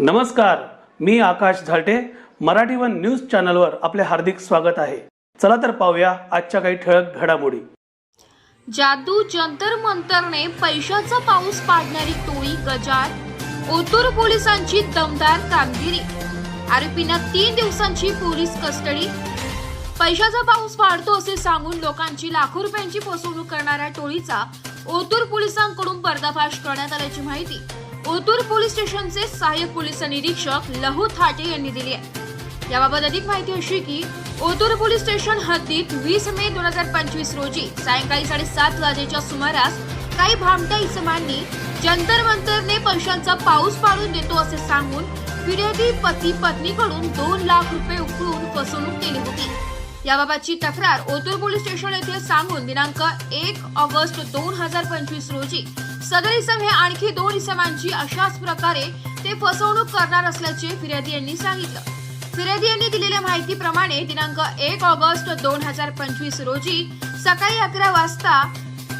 नमस्कार मी Akash Zalte. Marathi one news चॅनलवर आपले हार्दिक स्वागत आहे. चला तर पाहूया आजच्या काही ठळक घडामोडी. जादू जंतर मंतरने पैशाचा पाऊस पाडणारी टोळी गजार ओतूर पोलिसांची दमदार कामगिरी. आरोपींना तीन दिवसांची पोलीस कस्टडी. पैशाचा पाऊस पाडतो असे सांगून लोकांची लाखो रुपयांची फसवणूक करणाऱ्या टोळीचा ओतूर पोलिसांकडून पर्दाफाश करण्यात आल्याची माहिती. ओतूर पोलीस स्टेशनचे सहाय्यक पोलीस निरीक्षक लहू थाटे यांनी दिली आहे. याबाबत अधिक माहिती अशी की ओतूर पोलीस स्टेशन हद्दीत वीस मे दोन हजार पंचवीस रोजी सायंकाळी साडेसात वाजेच्या सुमारास काही भामट्या इसमांनी जंतर मंतरने पैशांचा पाऊस पाडून देतो असे सांगून फिर्यादी पती पत्नीकडून दोन लाख रुपये उकळून फसवणूक केली होती. याबाबतची तक्रार ओतूर पोलीस स्टेशन येथे सांगून दिनांक एक ऑगस्ट दोन हजार पंचवीस रोजी सदर इसम हे आणखी दोन इसमांची अशाच प्रकारे ते फसवणूक करणार असल्याचे फिर्यादी यांनी सांगितलं. फिर्यादी यांनी दिलेल्या माहितीप्रमाणे दिनांक एक ऑगस्ट दोन हजार पंचवीस रोजी सकाळी अकरा वाजता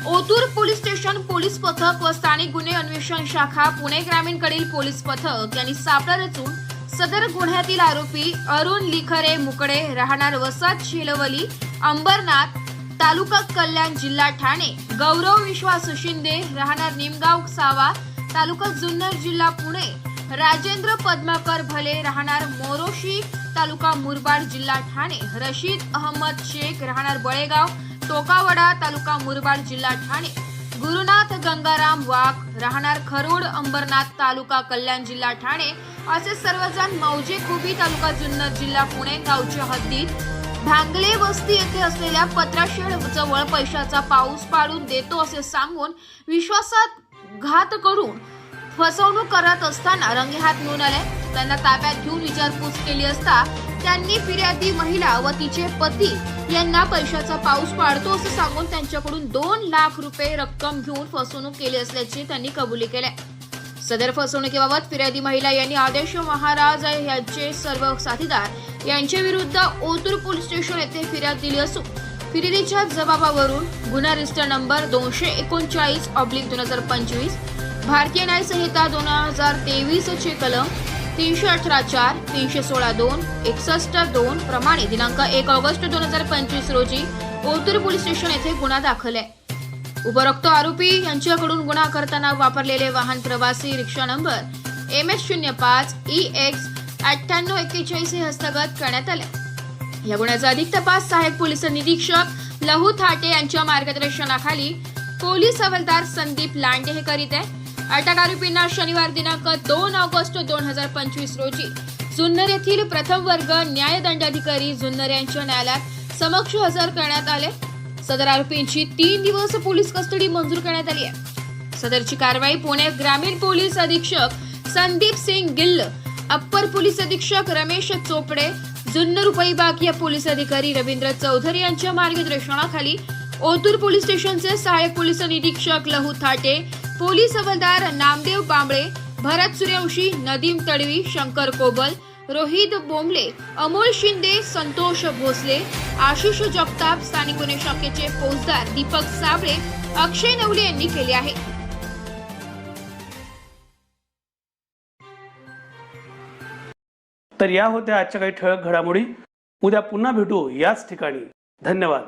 ओतूर पोलीस स्टेशन पोलीस पथक व स्थानिक गुन्हे अन्वेषण शाखा पुणे ग्रामीणकडील पोलीस पथक यांनी सापळा रचून सदर गुन्ह्यातील आरोपी अरुण लिखरे मुकडे राहणार वसत शेलवली अंबरनाथ तालुका कल्याण जिल्हा ठाणे. गौरव विश्वास शिंदे राहणार निमगाव सावा तालुका जुन्नर जिल्हा पुणे. राजेंद्र पद्माकर भले राहणार मोरोशी तालुका मुरबाड जिल्हा ठाणे. रशीद अहमद शेख राहणार बळेगाव टोकावडा तालुका मुरबाड जिल्हा ठाणे. गुरुनाथ गंगाराम वाघ राहणार खरोड अंबरनाथ तालुका कल्याण जिल्हा ठाणे. असे सर्वजण मौजे खुबी तालुका जुन्नर जिल्हा पुणे गावच्या हद्दीत भांगले वस्ती येथे असलेल्या पत्राशेड जवळ पैशाचा पाऊस पाडून देतो असे सांगून विश्वासात घात करून फसवणूक करत असताना रंगेहात मिळून आले. त्यांना ताब्यात घेऊन विचारपूस केली असता त्यांनी फिर्यादी महिला व तिचे पती यांना पैशाचा पाऊस पाडतो असं सांगून त्यांच्याकडून दोन लाख रुपये रक्कम घेऊन फसवणूक केली असल्याची त्यांनी कबुली केल्या सदर फसवणुकीबाबत फिर्यादी महिला यांनी आदेश महाराज यांचे सर्व साथीदार यांच्या विरुद्ध ओतूर पोलीस स्टेशन येथे फिर्याद दिली असून फिर्यादीच्या जबाबावरून गुन्हा रजिस्टर नंबर दोनशे एकोणचाळीस ऑब्लिक दोन हजार पंचवीस भारतीय न्याय संहिता दोन हजार तेवीसचे कलम तीनशे अठरा चार तीनशे सोळा दोन एकसष्ट दोन प्रमाणे दिनांक एक ऑगस्ट दोन हजार पंचवीस रोजी ओतूर पोलीस स्टेशन येथे गुन्हा दाखल आहे. उपरोक्त आरोपी. यांच्याकडून गुन्हा करताना वापरलेले वाहन प्रवासी रिक्षा नंबर एम एस शून्य पाच ई एक्स अठ्ठ्याण्णव एक्केचाळीस हे हस्तगत करण्यात आले. या गुन्ह्याचा अधिक तपास सहाय्यक पोलीस निरीक्षक लहू थाटे यांच्या मार्गदर्शनाखाली पोलीस हवालदार संदीप लांडे हे करीत आहे अटक आरोपींना शनिवार दिनांक दोन ऑगस्ट दोन हजार पंचवीस रोजी जुन्नर येथील प्रथम वर्ग न्यायदंडाधिकारी जुन्नर यांच्या न्यायालयात समक्ष हजर करण्यात आले. सदर आरोपींची तीन दिवस पोलीस कस्टडी मंजूर करण्यात आली आहे. सदरची कारवाई पुणे ग्रामीण पोलीस अधीक्षक संदीप सिंग गिल्ल अप्पर पोलीस अधीक्षक रमेश चोपडे जुन्नर या पोलीस अधिकारी रवींद्र चौधरी यांच्या मार्गदर्शनाखाली ओतूर पोलीस स्टेशनचे सहाय्यक पोलीस निरीक्षक लहू थाटे पोलीस हवालदार नामदेव बांबळे भरत सूर्यवंशी नदीम तडवी शंकर कोबल रोहित बोंबले अमोल शिंदे संतोष भोसले आशिष जगताप स्थानिक गुन्हे शाखेचे फौजदार दीपक साबळे अक्षय नवले यांनी केले आहे. तर या होत्या आजच्या काही ठळक घडामोडी. उद्या पुन्हा भेटू याच ठिकाणी. धन्यवाद.